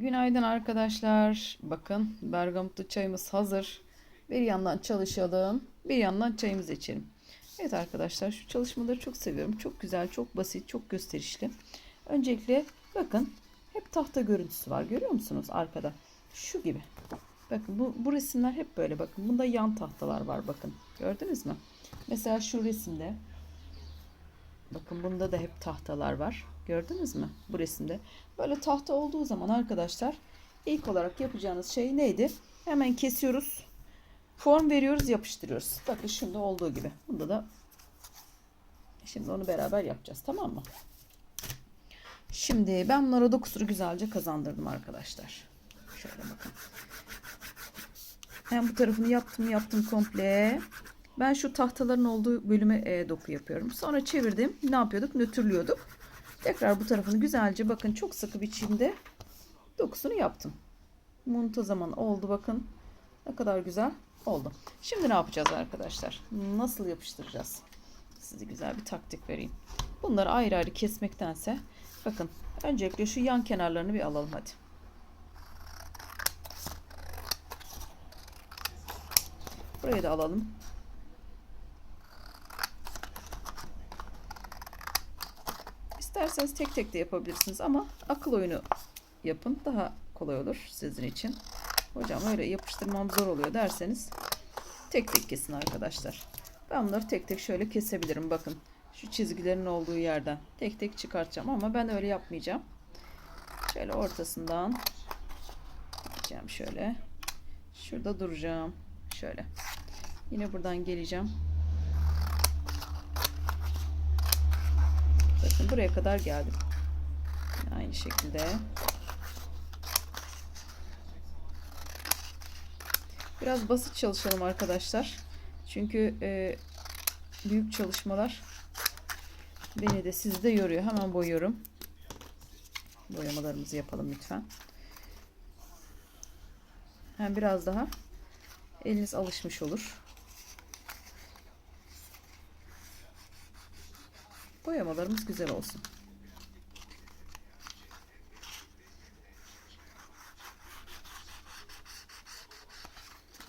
Günaydın arkadaşlar. Bakın bergamotlu çayımız hazır. Bir yandan çalışalım, bir yandan çayımızı içelim. Evet arkadaşlar şu çalışmaları çok seviyorum. Çok güzel, çok basit, çok gösterişli. Öncelikle bakın hep tahta görüntüsü var. Görüyor musunuz arkada? Şu gibi. Bakın bu, bu resimler hep böyle bakın. Bunda yan tahtalar var bakın. Gördünüz mü? Mesela şu resimde Bakın bunda da hep tahtalar var. Gördünüz mü bu resimde? Böyle tahta olduğu zaman arkadaşlar ilk olarak yapacağınız şey neydi? Hemen kesiyoruz. Form veriyoruz, yapıştırıyoruz. Bakın şimdi olduğu gibi. Bunda da şimdi onu beraber yapacağız. Tamam mı? Şimdi ben bunlara dokusunu güzelce kazandırdım arkadaşlar. Şöyle bakın. Ben bu tarafını yaptım yaptım komple. Ben şu tahtaların olduğu bölüme e, doku yapıyorum. Sonra çevirdim. Ne yapıyorduk? Nötrlüyorduk. Tekrar bu tarafını güzelce bakın çok sıkı biçimde dokusunu yaptım. Muntazaman oldu bakın. Ne kadar güzel oldu. Şimdi ne yapacağız arkadaşlar? Nasıl yapıştıracağız? Size güzel bir taktik vereyim. Bunları ayrı ayrı kesmektense bakın öncelikle şu yan kenarlarını bir alalım hadi. Burayı da alalım. İsterseniz tek tek de yapabilirsiniz ama akıl oyunu yapın. Daha kolay olur sizin için. Hocam öyle yapıştırmam zor oluyor derseniz tek tek kesin arkadaşlar. Ben bunları tek tek şöyle kesebilirim. Bakın şu çizgilerin olduğu yerden tek tek çıkartacağım ama ben öyle yapmayacağım. Şöyle ortasından gideceğim şöyle. Şurada duracağım. Şöyle. Yine buradan geleceğim. Bakın buraya kadar geldim. Aynı şekilde. Biraz basit çalışalım arkadaşlar. Çünkü e, büyük çalışmalar beni de sizi de yoruyor. Hemen boyuyorum. Boyamalarımızı yapalım lütfen. Hem biraz daha eliniz alışmış olur. Boyamalarımız güzel olsun.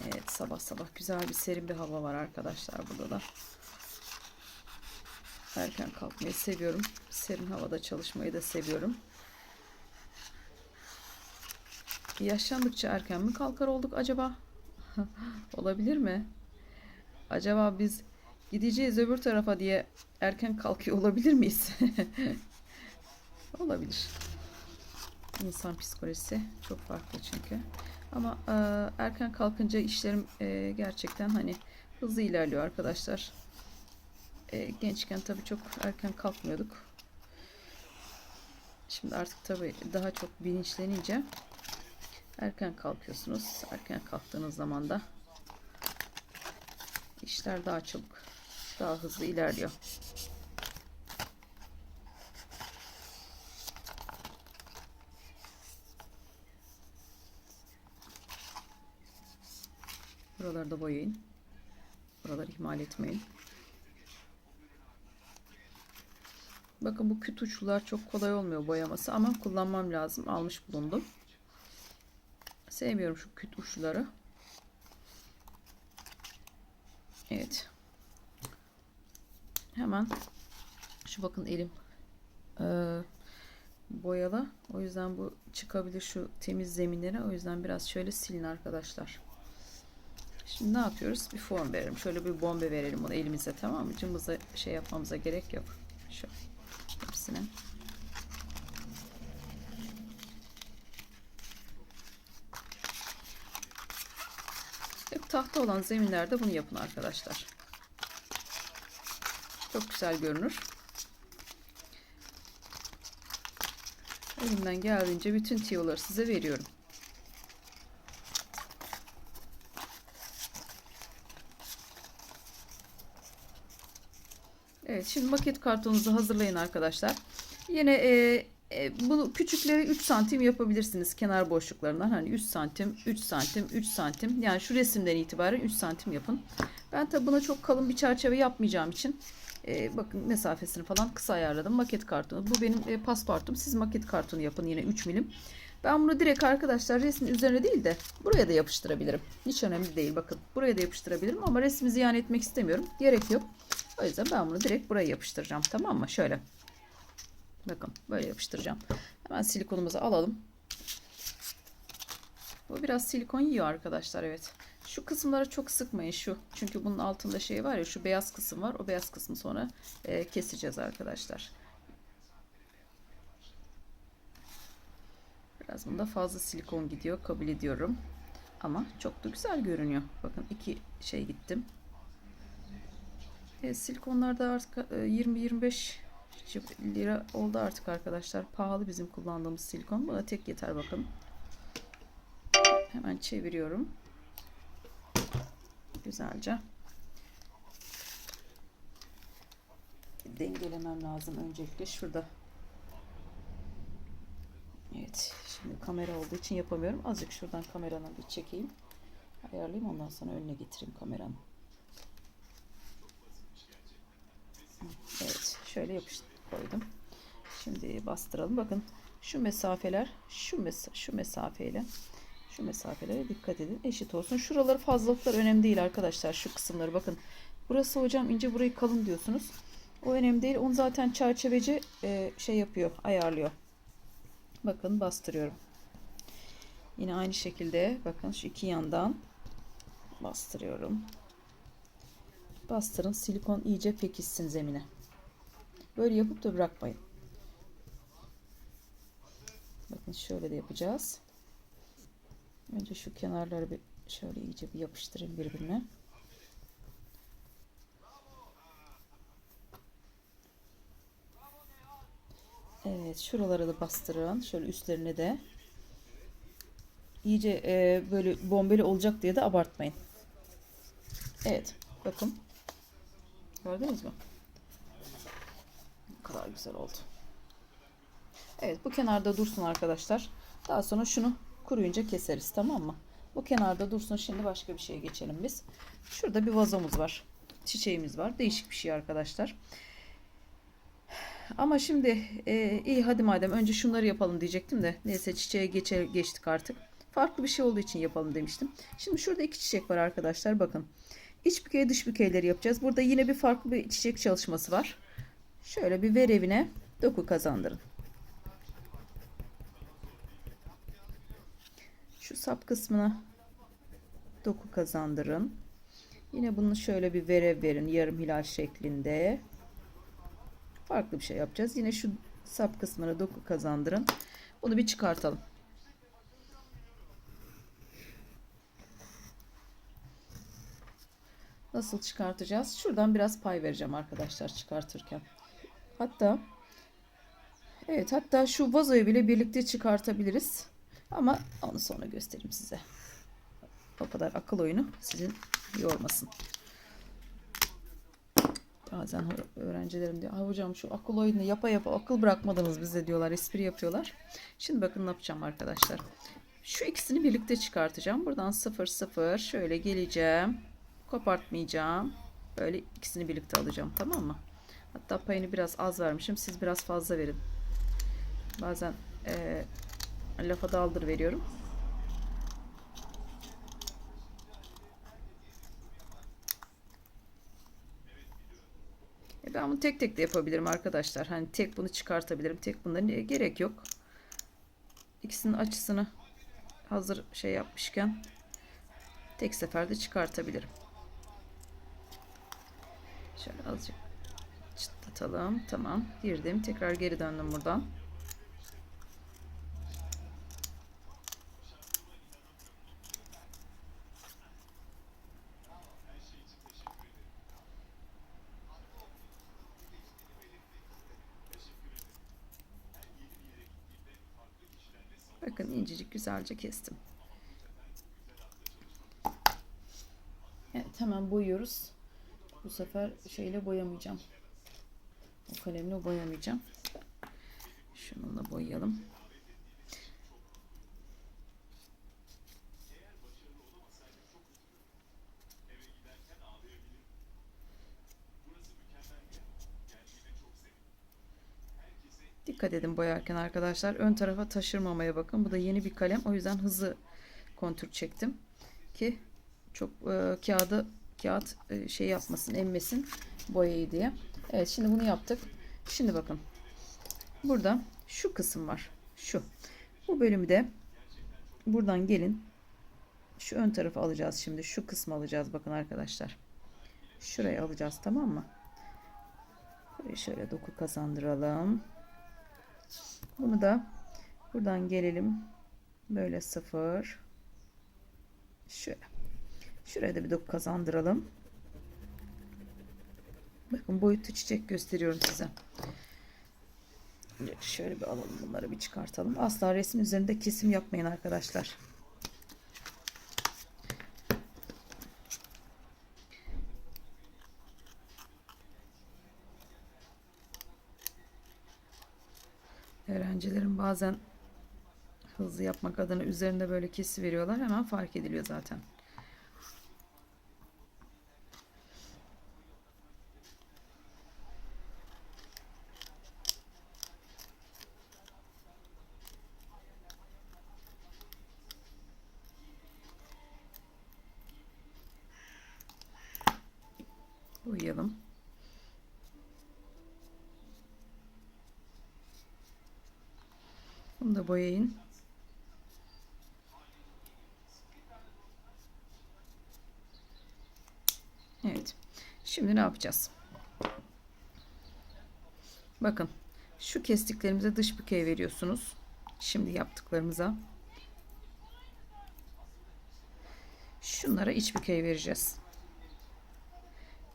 Evet sabah sabah güzel bir serin bir hava var arkadaşlar burada da. Erken kalkmayı seviyorum. Serin havada çalışmayı da seviyorum. Yaşlandıkça erken mi kalkar olduk acaba? Olabilir mi? Acaba biz gideceğiz öbür tarafa diye erken kalkıyor olabilir miyiz? olabilir. İnsan psikolojisi çok farklı çünkü. Ama e, erken kalkınca işlerim e, gerçekten hani hızlı ilerliyor arkadaşlar. E, gençken tabii çok erken kalkmıyorduk. Şimdi artık tabii daha çok bilinçlenince erken kalkıyorsunuz. Erken kalktığınız zaman da işler daha çabuk, daha hızlı ilerliyor. Buraları da boyayın. Buraları ihmal etmeyin. Bakın bu küt uçlular çok kolay olmuyor boyaması ama kullanmam lazım. Almış bulundum. Sevmiyorum şu küt uçluları. Evet. Hemen şu bakın elim ee, boyalı. O yüzden bu çıkabilir şu temiz zeminlere. O yüzden biraz şöyle silin arkadaşlar. Şimdi ne yapıyoruz? Bir form verelim. Şöyle bir bombe verelim bunu elimize tamam mı? Cımbıza şey yapmamıza gerek yok. Şu hepsine. Hep tahta olan zeminlerde bunu yapın arkadaşlar. Çok güzel görünür. Elimden geldiğince bütün tiyoları size veriyorum. Evet şimdi maket kartonunuzu hazırlayın arkadaşlar. Yine e, e, bunu küçükleri 3 santim yapabilirsiniz kenar boşluklarından. Hani 3 santim, 3 santim, 3 santim. Yani şu resimden itibaren 3 santim yapın. Ben tabi buna çok kalın bir çerçeve yapmayacağım için e, bakın mesafesini falan kısa ayarladım. Maket kartonu. Bu benim e, pasportum. Siz maket kartonu yapın yine 3 milim. Ben bunu direkt arkadaşlar resmin üzerine değil de buraya da yapıştırabilirim. Hiç önemli değil bakın. Buraya da yapıştırabilirim ama resmi ziyan etmek istemiyorum. Gerek yok. O yüzden ben bunu direkt buraya yapıştıracağım. Tamam mı? Şöyle. Bakın böyle yapıştıracağım. Hemen silikonumuzu alalım. Bu biraz silikon yiyor arkadaşlar evet. Şu kısımları çok sıkmayın şu. Çünkü bunun altında şey var ya şu beyaz kısım var. O beyaz kısmı sonra e, keseceğiz arkadaşlar. Biraz bunda fazla silikon gidiyor. Kabul ediyorum. Ama çok da güzel görünüyor. Bakın iki şey gittim. E, silikonlar da artık e, 20-25 lira oldu artık arkadaşlar. Pahalı bizim kullandığımız silikon. Buna tek yeter bakın. Hemen çeviriyorum. Güzelce. Dengelemem lazım öncelikle şurada. Evet. Şimdi kamera olduğu için yapamıyorum. Azıcık şuradan kameranın bir çekeyim. Ayarlayayım ondan sonra önüne getireyim kameramı. Evet. Şöyle yapıştır koydum. Şimdi bastıralım. Bakın şu mesafeler şu mesa şu mesafeyle şu mesafelere dikkat edin. Eşit olsun. Şuraları fazlalıklar önemli değil arkadaşlar. Şu kısımları bakın. Burası hocam ince burayı kalın diyorsunuz. O önemli değil. Onu zaten çerçeveci e, şey yapıyor. Ayarlıyor. Bakın bastırıyorum. Yine aynı şekilde bakın şu iki yandan bastırıyorum. Bastırın. Silikon iyice pekişsin zemine. Böyle yapıp da bırakmayın. Bakın şöyle de yapacağız. Önce şu kenarları bir şöyle iyice bir yapıştırayım birbirine. Evet şuralara da bastırın. Şöyle üstlerine de. İyice e, böyle bombeli olacak diye de abartmayın. Evet bakın. Gördünüz mü? Ne kadar güzel oldu. Evet bu kenarda dursun arkadaşlar. Daha sonra şunu kuruyunca keseriz tamam mı? Bu kenarda dursun. Şimdi başka bir şeye geçelim biz. Şurada bir vazomuz var. Çiçeğimiz var. Değişik bir şey arkadaşlar. Ama şimdi e, iyi hadi madem önce şunları yapalım diyecektim de neyse çiçeğe geçe, geçtik artık. Farklı bir şey olduğu için yapalım demiştim. Şimdi şurada iki çiçek var arkadaşlar bakın. İç bükey dış bükeyleri yapacağız. Burada yine bir farklı bir çiçek çalışması var. Şöyle bir ver evine doku kazandırın. Şu sap kısmına doku kazandırın. Yine bunu şöyle bir verev verin yarım hilal şeklinde. Farklı bir şey yapacağız. Yine şu sap kısmına doku kazandırın. Bunu bir çıkartalım. Nasıl çıkartacağız? Şuradan biraz pay vereceğim arkadaşlar çıkartırken. Hatta evet hatta şu vazoyu bile birlikte çıkartabiliriz. Ama onu sonra göstereyim size. O kadar akıl oyunu sizin yormasın. Bazen öğrencilerim diyor. hocam şu akıl oyunu yapa yapa akıl bırakmadınız bize diyorlar. Espri yapıyorlar. Şimdi bakın ne yapacağım arkadaşlar. Şu ikisini birlikte çıkartacağım. Buradan 0 0 şöyle geleceğim. Kopartmayacağım. Böyle ikisini birlikte alacağım. Tamam mı? Hatta payını biraz az vermişim. Siz biraz fazla verin. Bazen e, lafa daldır veriyorum. E ben bunu tek tek de yapabilirim arkadaşlar. Hani tek bunu çıkartabilirim. Tek bundan gerek yok. İkisinin açısını hazır şey yapmışken tek seferde çıkartabilirim. Şöyle azıcık çıtlatalım. Tamam. Girdim. Tekrar geri döndüm buradan. Bakın incecik güzelce kestim. Evet hemen boyuyoruz. Bu sefer şeyle boyamayacağım. O kalemle boyamayacağım. Şununla boyayalım. Dikkat edin boyarken arkadaşlar. Ön tarafa taşırmamaya bakın. Bu da yeni bir kalem. O yüzden hızlı kontür çektim. Ki çok e, kağıdı kağıt e, şey yapmasın, emmesin boyayı diye. Evet şimdi bunu yaptık. Şimdi bakın. Burada şu kısım var. Şu. Bu bölümü de buradan gelin. Şu ön tarafı alacağız şimdi. Şu kısmı alacağız bakın arkadaşlar. Şurayı alacağız tamam mı? Şöyle doku kazandıralım. Bunu da buradan gelelim. Böyle sıfır. Şöyle. Şuraya da bir doku kazandıralım. Bakın boyutlu çiçek gösteriyorum size. Şöyle bir alalım bunları bir çıkartalım. Asla resim üzerinde kesim yapmayın arkadaşlar. Öğrencilerin bazen hızlı yapmak adına üzerinde böyle kesi veriyorlar. Hemen fark ediliyor zaten. Uyuyalım. Bunu da boyayın. Evet. Şimdi ne yapacağız? Bakın. Şu kestiklerimize dış bükey veriyorsunuz. Şimdi yaptıklarımıza. Şunlara iç bükey vereceğiz.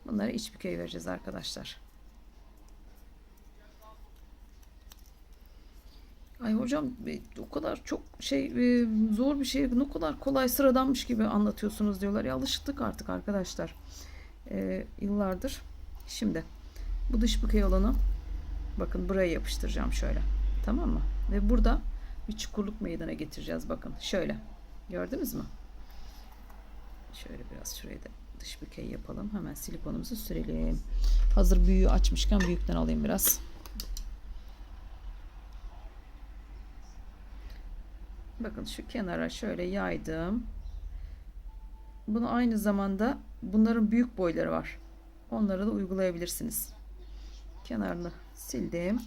Bunlara iç bükey vereceğiz arkadaşlar. Ay hocam e, o kadar çok şey e, zor bir şey ne kadar kolay sıradanmış gibi anlatıyorsunuz diyorlar. Ya alıştık artık arkadaşlar. E, yıllardır. Şimdi bu dış bükey olanı bakın buraya yapıştıracağım şöyle. Tamam mı? Ve burada bir çukurluk meydana getireceğiz bakın. Şöyle. Gördünüz mü? Şöyle biraz şurayı da dış bükey yapalım. Hemen silikonumuzu sürelim. Hazır büyüğü açmışken büyükten alayım biraz. Bakın şu kenara şöyle yaydım. Bunu aynı zamanda bunların büyük boyları var. Onları da uygulayabilirsiniz. Kenarını sildim.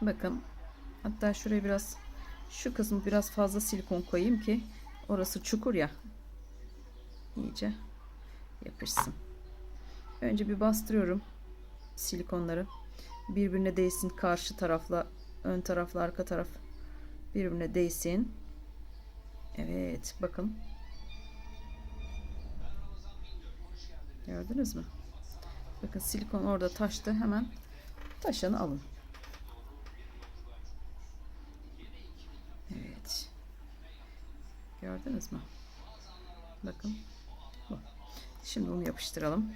Bakın hatta şuraya biraz şu kısmı biraz fazla silikon koyayım ki orası çukur ya iyice yapışsın. Önce bir bastırıyorum silikonları. Birbirine değsin karşı tarafla ön tarafla arka taraf birbirine değsin. Evet bakın. Gördünüz mü? Bakın silikon orada taştı. Hemen taşını alın. Evet. Gördünüz mü? Bakın. Şimdi onu yapıştıralım.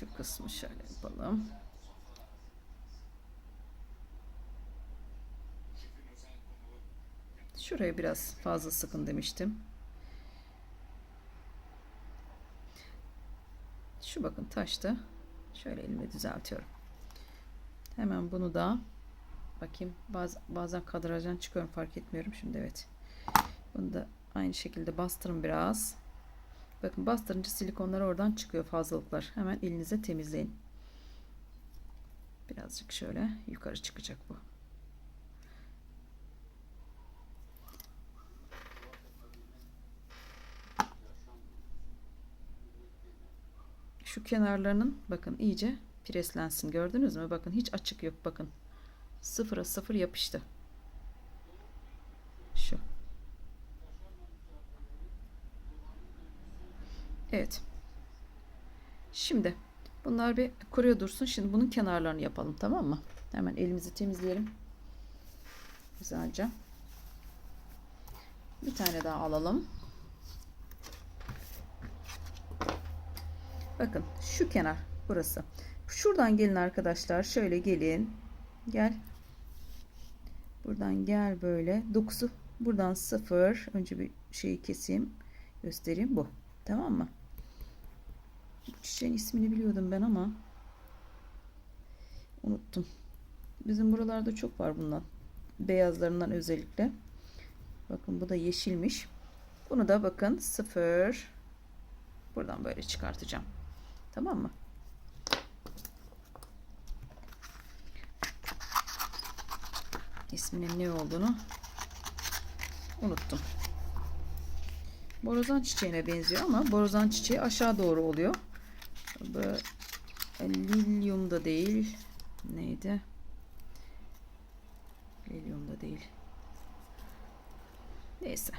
Şu kısmı şöyle yapalım. Şuraya biraz fazla sıkın demiştim. Şu bakın taştı. Şöyle elimle düzeltiyorum. Hemen bunu da bakayım. Baz, bazen kadrajdan çıkıyorum fark etmiyorum. Şimdi evet. Bunu da aynı şekilde bastırın biraz. Bakın bastırınca silikonlar oradan çıkıyor fazlalıklar. Hemen elinize temizleyin. Birazcık şöyle yukarı çıkacak bu. Şu kenarlarının bakın iyice preslensin. Gördünüz mü? Bakın hiç açık yok. Bakın. Sıfıra sıfır yapıştı. Şu. Evet. Şimdi bunlar bir kuruyor dursun. Şimdi bunun kenarlarını yapalım tamam mı? Hemen elimizi temizleyelim. Güzelce. Bir tane daha alalım. Bakın şu kenar burası. Şuradan gelin arkadaşlar. Şöyle gelin. Gel. Buradan gel böyle. Dokusu buradan sıfır. Önce bir şeyi keseyim. Göstereyim bu. Tamam mı? Çiçeğin ismini biliyordum ben ama unuttum. Bizim buralarda çok var bundan. Beyazlarından özellikle. Bakın bu da yeşilmiş. Bunu da bakın sıfır. Buradan böyle çıkartacağım. Tamam mı? İsminin ne olduğunu unuttum. Borazan çiçeğine benziyor ama borazan çiçeği aşağı doğru oluyor. Lilyum da değil. Neydi? Lilyum da değil. Neyse.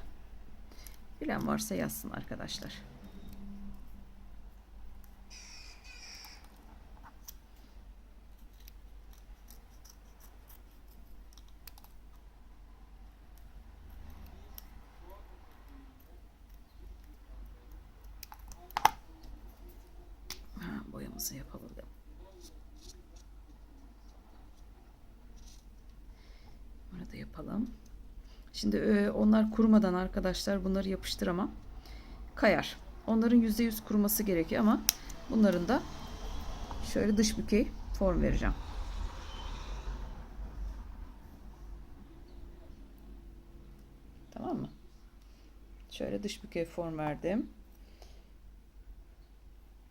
Bilen varsa yazsın arkadaşlar. Ha, boyamızı yapalım. Bunu da yapalım. Şimdi e, onlar kurumadan arkadaşlar bunları yapıştıramam. Kayar. Onların %100 kuruması gerekiyor ama bunların da şöyle dış bükey form vereceğim. Tamam mı? Şöyle dış bükey form verdim.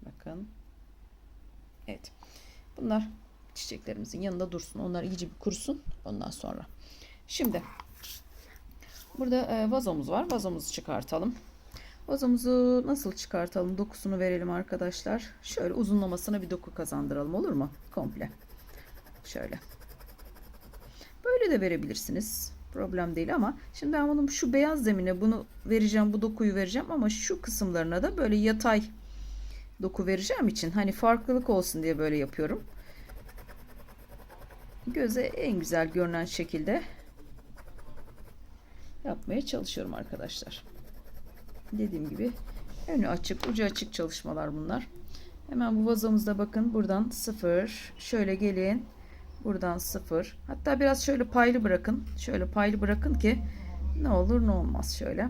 Bakın. Evet. Bunlar çiçeklerimizin yanında dursun. Onlar iyice bir kurusun. Ondan sonra. Şimdi burada e, vazomuz var. Vazomuzu çıkartalım. Vazomuzu nasıl çıkartalım? Dokusunu verelim arkadaşlar. Şöyle uzunlamasına bir doku kazandıralım olur mu? Komple. Şöyle. Böyle de verebilirsiniz. Problem değil ama şimdi ben bunun şu beyaz zemine bunu vereceğim. Bu dokuyu vereceğim ama şu kısımlarına da böyle yatay doku vereceğim için hani farklılık olsun diye böyle yapıyorum. Göze en güzel görünen şekilde yapmaya çalışıyorum arkadaşlar. Dediğim gibi önü açık, ucu açık çalışmalar bunlar. Hemen bu vazomuzda bakın buradan sıfır. Şöyle gelin. Buradan sıfır. Hatta biraz şöyle paylı bırakın. Şöyle paylı bırakın ki ne olur ne olmaz şöyle.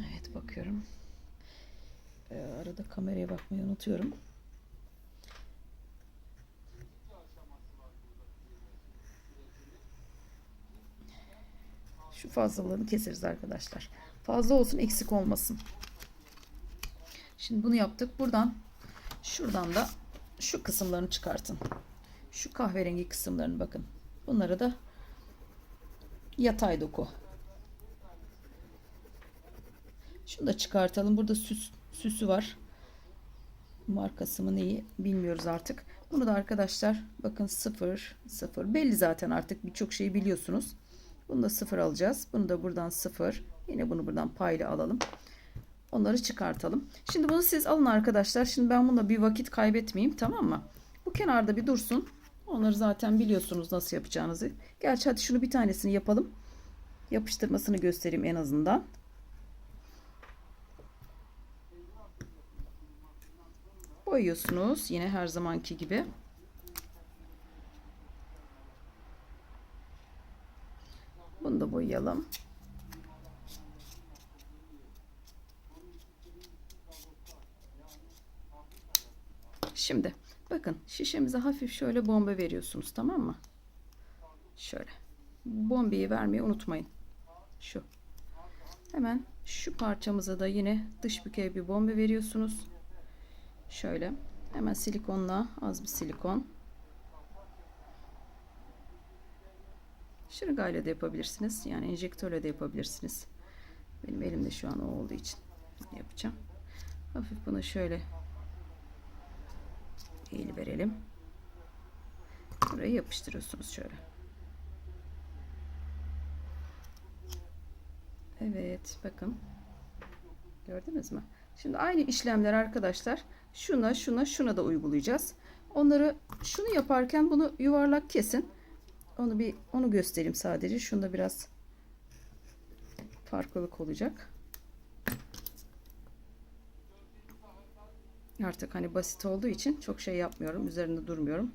Evet bakıyorum. Ee, arada kameraya bakmayı unutuyorum. Şu fazlalığını keseriz arkadaşlar. Fazla olsun eksik olmasın. Şimdi bunu yaptık. Buradan şuradan da şu kısımlarını çıkartın. Şu kahverengi kısımlarını bakın. Bunları da yatay doku. Şunu da çıkartalım. Burada süs, süsü var. Markası mı neyi bilmiyoruz artık. Bunu da arkadaşlar bakın 0 0 belli zaten artık birçok şeyi biliyorsunuz. Bunu da 0 alacağız. Bunu da buradan 0. Yine bunu buradan payla alalım. Onları çıkartalım. Şimdi bunu siz alın arkadaşlar. Şimdi ben bunda bir vakit kaybetmeyeyim tamam mı? Bu kenarda bir dursun. Onları zaten biliyorsunuz nasıl yapacağınızı. Gerçi hadi şunu bir tanesini yapalım. Yapıştırmasını göstereyim en azından. Boyuyorsunuz yine her zamanki gibi. Bunu da boyayalım. Şimdi bakın şişemize hafif şöyle bomba veriyorsunuz tamam mı? Şöyle. Bombeyi vermeyi unutmayın. Şu. Hemen şu parçamıza da yine dış bükey bir bombe veriyorsunuz. Şöyle. Hemen silikonla az bir silikon. Şırıngayla da yapabilirsiniz. Yani enjektörle de yapabilirsiniz. Benim elimde şu an o olduğu için yapacağım. Hafif bunu şöyle eğili verelim. Buraya yapıştırıyorsunuz şöyle. Evet bakın. Gördünüz mü? Şimdi aynı işlemler arkadaşlar şuna şuna şuna da uygulayacağız. Onları şunu yaparken bunu yuvarlak kesin. Onu bir onu göstereyim sadece. Şunda biraz farklılık olacak. Artık hani basit olduğu için çok şey yapmıyorum. Üzerinde durmuyorum.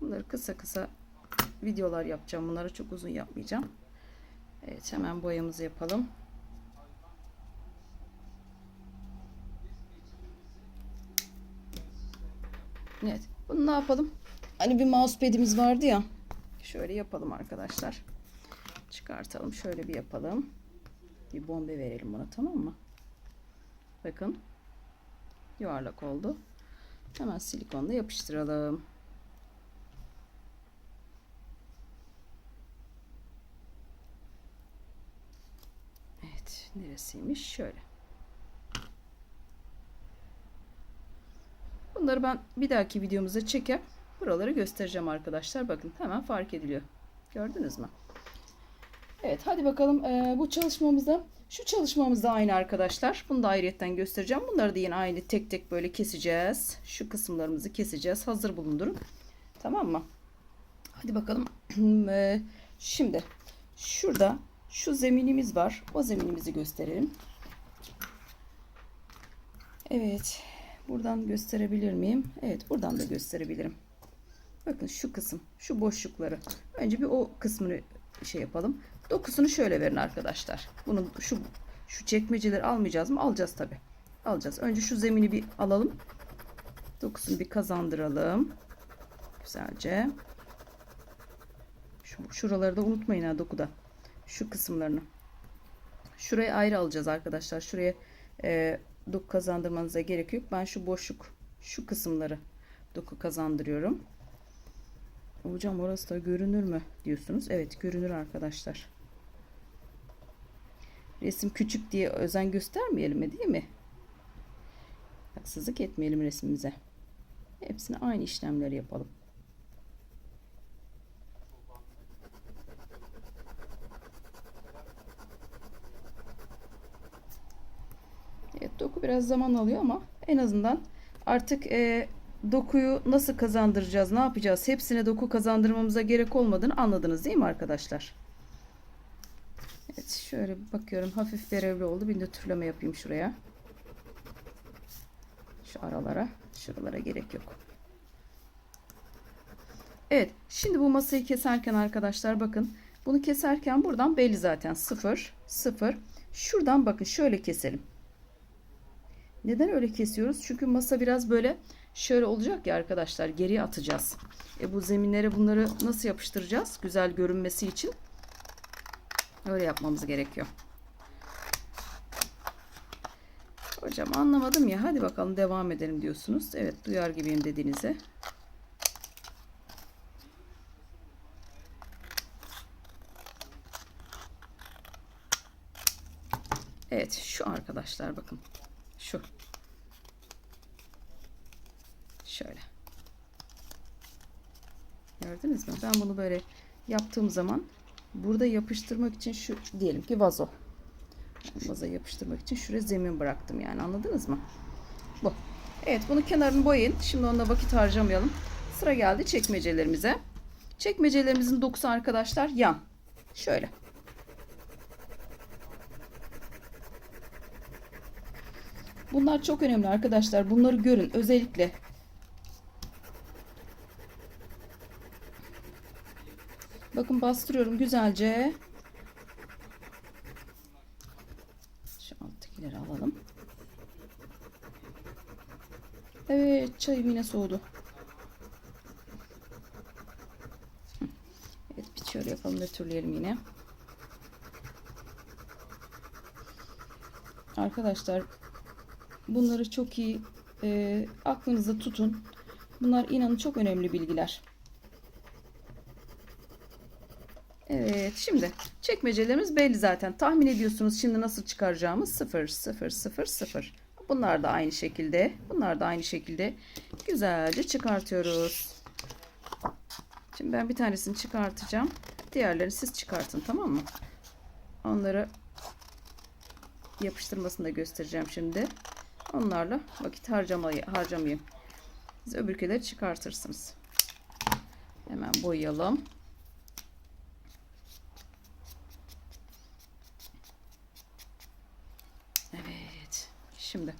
Bunları kısa kısa videolar yapacağım. Bunları çok uzun yapmayacağım. Evet hemen boyamızı yapalım. Evet. Bunu ne yapalım? Hani bir mousepad'imiz vardı ya. Şöyle yapalım arkadaşlar. Çıkartalım. Şöyle bir yapalım. Bir bombe verelim buna tamam mı? Bakın. Yuvarlak oldu. Hemen silikonla yapıştıralım. Evet. Neresiymiş? Şöyle. Bunları ben bir dahaki videomuzda çekip buraları göstereceğim arkadaşlar. Bakın hemen fark ediliyor. Gördünüz mü? Evet hadi bakalım Ee, bu çalışmamızda şu çalışmamızda aynı arkadaşlar. Bunu da ayrıyetten göstereceğim. Bunları da yine aynı tek tek böyle keseceğiz. Şu kısımlarımızı keseceğiz. Hazır bulundurun. Tamam mı? Hadi bakalım. Ee, Şimdi şurada şu zeminimiz var. O zeminimizi gösterelim. Evet. Buradan gösterebilir miyim? Evet, buradan da gösterebilirim. Bakın şu kısım, şu boşlukları. Önce bir o kısmını şey yapalım. Dokusunu şöyle verin arkadaşlar. Bunun şu şu çekmeceleri almayacağız mı? Alacağız tabi. Alacağız. Önce şu zemini bir alalım. Dokusunu bir kazandıralım. Güzelce. Şu, şuraları da unutmayın ha dokuda. Şu kısımlarını. Şurayı ayrı alacağız arkadaşlar. Şuraya e, doku kazandırmanıza gerek yok. Ben şu boşluk, şu kısımları doku kazandırıyorum. Hocam orası da görünür mü diyorsunuz. Evet görünür arkadaşlar. Resim küçük diye özen göstermeyelim mi değil mi? Haksızlık etmeyelim resmimize. Hepsine aynı işlemleri yapalım. Evet doku biraz zaman alıyor ama en azından artık e, dokuyu nasıl kazandıracağız, ne yapacağız? Hepsine doku kazandırmamıza gerek olmadığını anladınız değil mi arkadaşlar? Evet şöyle bakıyorum hafif verevli oldu. Bir de türleme yapayım şuraya. Şu aralara. Şuralara gerek yok. Evet şimdi bu masayı keserken arkadaşlar bakın. Bunu keserken buradan belli zaten 0 0. Şuradan bakın şöyle keselim. Neden öyle kesiyoruz? Çünkü masa biraz böyle şöyle olacak ya arkadaşlar geriye atacağız. E bu zeminlere bunları nasıl yapıştıracağız? Güzel görünmesi için. Öyle yapmamız gerekiyor. Hocam anlamadım ya. Hadi bakalım devam edelim diyorsunuz. Evet duyar gibiyim dediğinize. Evet şu arkadaşlar bakın. Şu. Şöyle. Gördünüz mü? Ben bunu böyle yaptığım zaman burada yapıştırmak için şu diyelim ki vazo. Vazo yapıştırmak için şuraya zemin bıraktım yani anladınız mı? Bu. Evet bunu kenarını boyayın. Şimdi onunla vakit harcamayalım. Sıra geldi çekmecelerimize. Çekmecelerimizin dokusu arkadaşlar yan. Şöyle. Bunlar çok önemli arkadaşlar. Bunları görün özellikle. Bakın bastırıyorum güzelce. Şu alttakileri alalım. Evet çayım yine soğudu. Evet bir şöyle yapalım nötrleyelim yine. Arkadaşlar bunları çok iyi e, aklınızda tutun. Bunlar inanın çok önemli bilgiler. Evet şimdi çekmecelerimiz belli zaten. Tahmin ediyorsunuz şimdi nasıl çıkaracağımız 0 0 0 0. Bunlar da aynı şekilde. Bunlar da aynı şekilde güzelce çıkartıyoruz. Şimdi ben bir tanesini çıkartacağım. Diğerlerini siz çıkartın tamam mı? Onları yapıştırmasını da göstereceğim şimdi. Onlarla vakit harcamayı harcamayayım. Siz öbürküleri çıkartırsınız. Hemen boyayalım. Evet. Şimdi.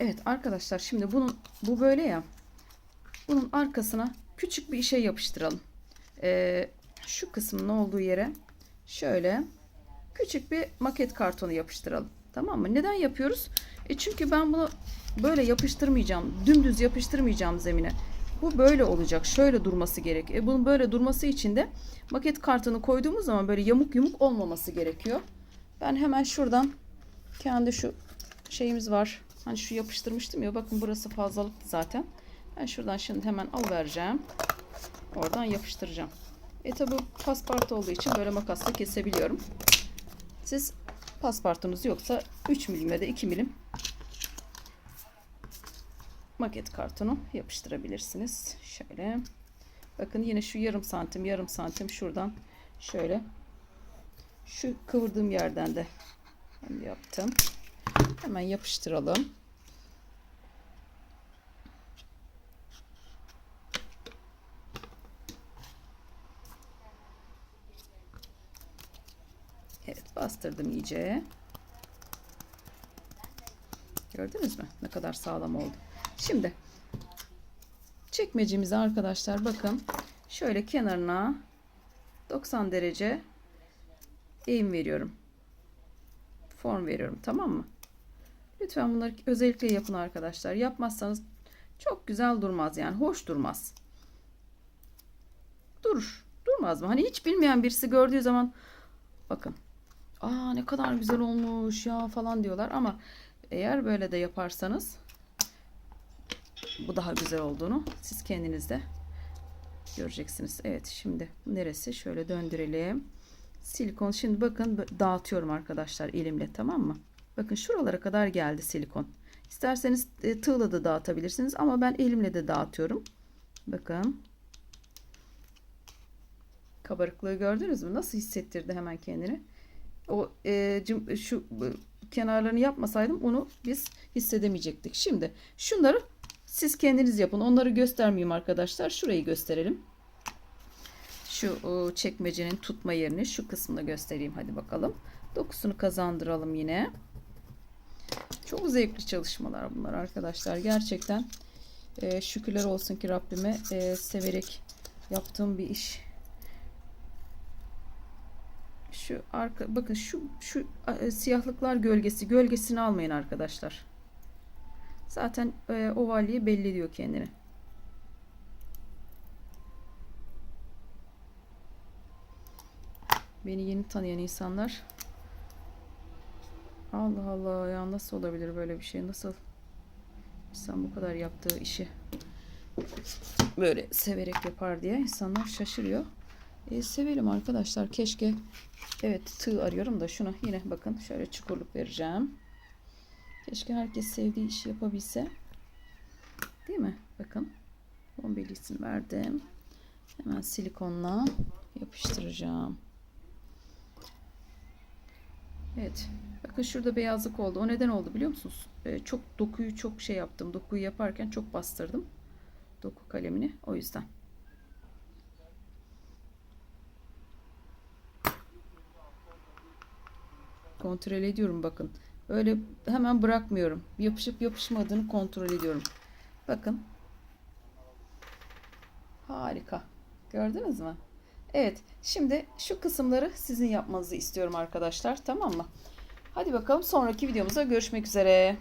Evet arkadaşlar şimdi bunun bu böyle ya. Bunun arkasına küçük bir şey yapıştıralım. Ee, şu kısmın olduğu yere şöyle küçük bir maket kartonu yapıştıralım. Tamam mı? Neden yapıyoruz? E çünkü ben bunu böyle yapıştırmayacağım. Dümdüz yapıştırmayacağım zemine. Bu böyle olacak. Şöyle durması gerek. E bunun böyle durması için de maket kartını koyduğumuz zaman böyle yamuk yumuk olmaması gerekiyor. Ben hemen şuradan kendi şu şeyimiz var. Hani şu yapıştırmıştım ya. Bakın burası fazlalıktı zaten. Ben şuradan şimdi hemen al vereceğim. Oradan yapıştıracağım. E tabi paspart olduğu için böyle makasla kesebiliyorum. Siz paspartunuz yoksa 3 milim ya da 2 milim maket kartonu yapıştırabilirsiniz. Şöyle. Bakın yine şu yarım santim yarım santim şuradan şöyle şu kıvırdığım yerden de yaptım. Hemen yapıştıralım. Evet bastırdım iyice. Gördünüz mü? Ne kadar sağlam oldu. Şimdi çekmecemize arkadaşlar bakın şöyle kenarına 90 derece eğim veriyorum. Form veriyorum tamam mı? Lütfen bunları özellikle yapın arkadaşlar. Yapmazsanız çok güzel durmaz yani hoş durmaz. Durur. Durmaz mı? Hani hiç bilmeyen birisi gördüğü zaman bakın aa ne kadar güzel olmuş ya falan diyorlar ama eğer böyle de yaparsanız bu daha güzel olduğunu siz kendiniz de göreceksiniz. Evet şimdi neresi? Şöyle döndürelim. Silikon şimdi bakın dağıtıyorum arkadaşlar elimle tamam mı? Bakın şuralara kadar geldi silikon. İsterseniz e, tığla da dağıtabilirsiniz ama ben elimle de dağıtıyorum. Bakın. Kabarıklığı gördünüz mü? Nasıl hissettirdi hemen kendini? O e, cım, şu kenarlarını yapmasaydım onu biz hissedemeyecektik. Şimdi şunları siz kendiniz yapın. Onları göstermeyeyim arkadaşlar. Şurayı gösterelim. Şu o, çekmecenin tutma yerini şu kısmını göstereyim. Hadi bakalım. Dokusunu kazandıralım yine. Çok zevkli çalışmalar bunlar arkadaşlar. Gerçekten e, şükürler olsun ki Rabbime e, severek yaptığım bir iş. Şu arka bakın şu şu e, siyahlıklar gölgesi. Gölgesini almayın arkadaşlar. Zaten e, ovalliği belli ediyor kendini. Beni yeni tanıyan insanlar Allah Allah ya nasıl olabilir böyle bir şey nasıl insan bu kadar yaptığı işi böyle severek yapar diye insanlar şaşırıyor. E, sevelim arkadaşlar keşke evet tığ arıyorum da şunu yine bakın şöyle çukurluk vereceğim. Keşke herkes sevdiği işi yapabilse. Değil mi? Bakın. Bombelisini verdim. Hemen silikonla yapıştıracağım. Evet. Bakın şurada beyazlık oldu. O neden oldu biliyor musunuz? Ee, çok dokuyu çok şey yaptım. Dokuyu yaparken çok bastırdım. Doku kalemini. O yüzden. Kontrol ediyorum bakın. Öyle hemen bırakmıyorum. Yapışıp yapışmadığını kontrol ediyorum. Bakın. Harika. Gördünüz mü? Evet. Şimdi şu kısımları sizin yapmanızı istiyorum arkadaşlar. Tamam mı? Hadi bakalım sonraki videomuzda görüşmek üzere.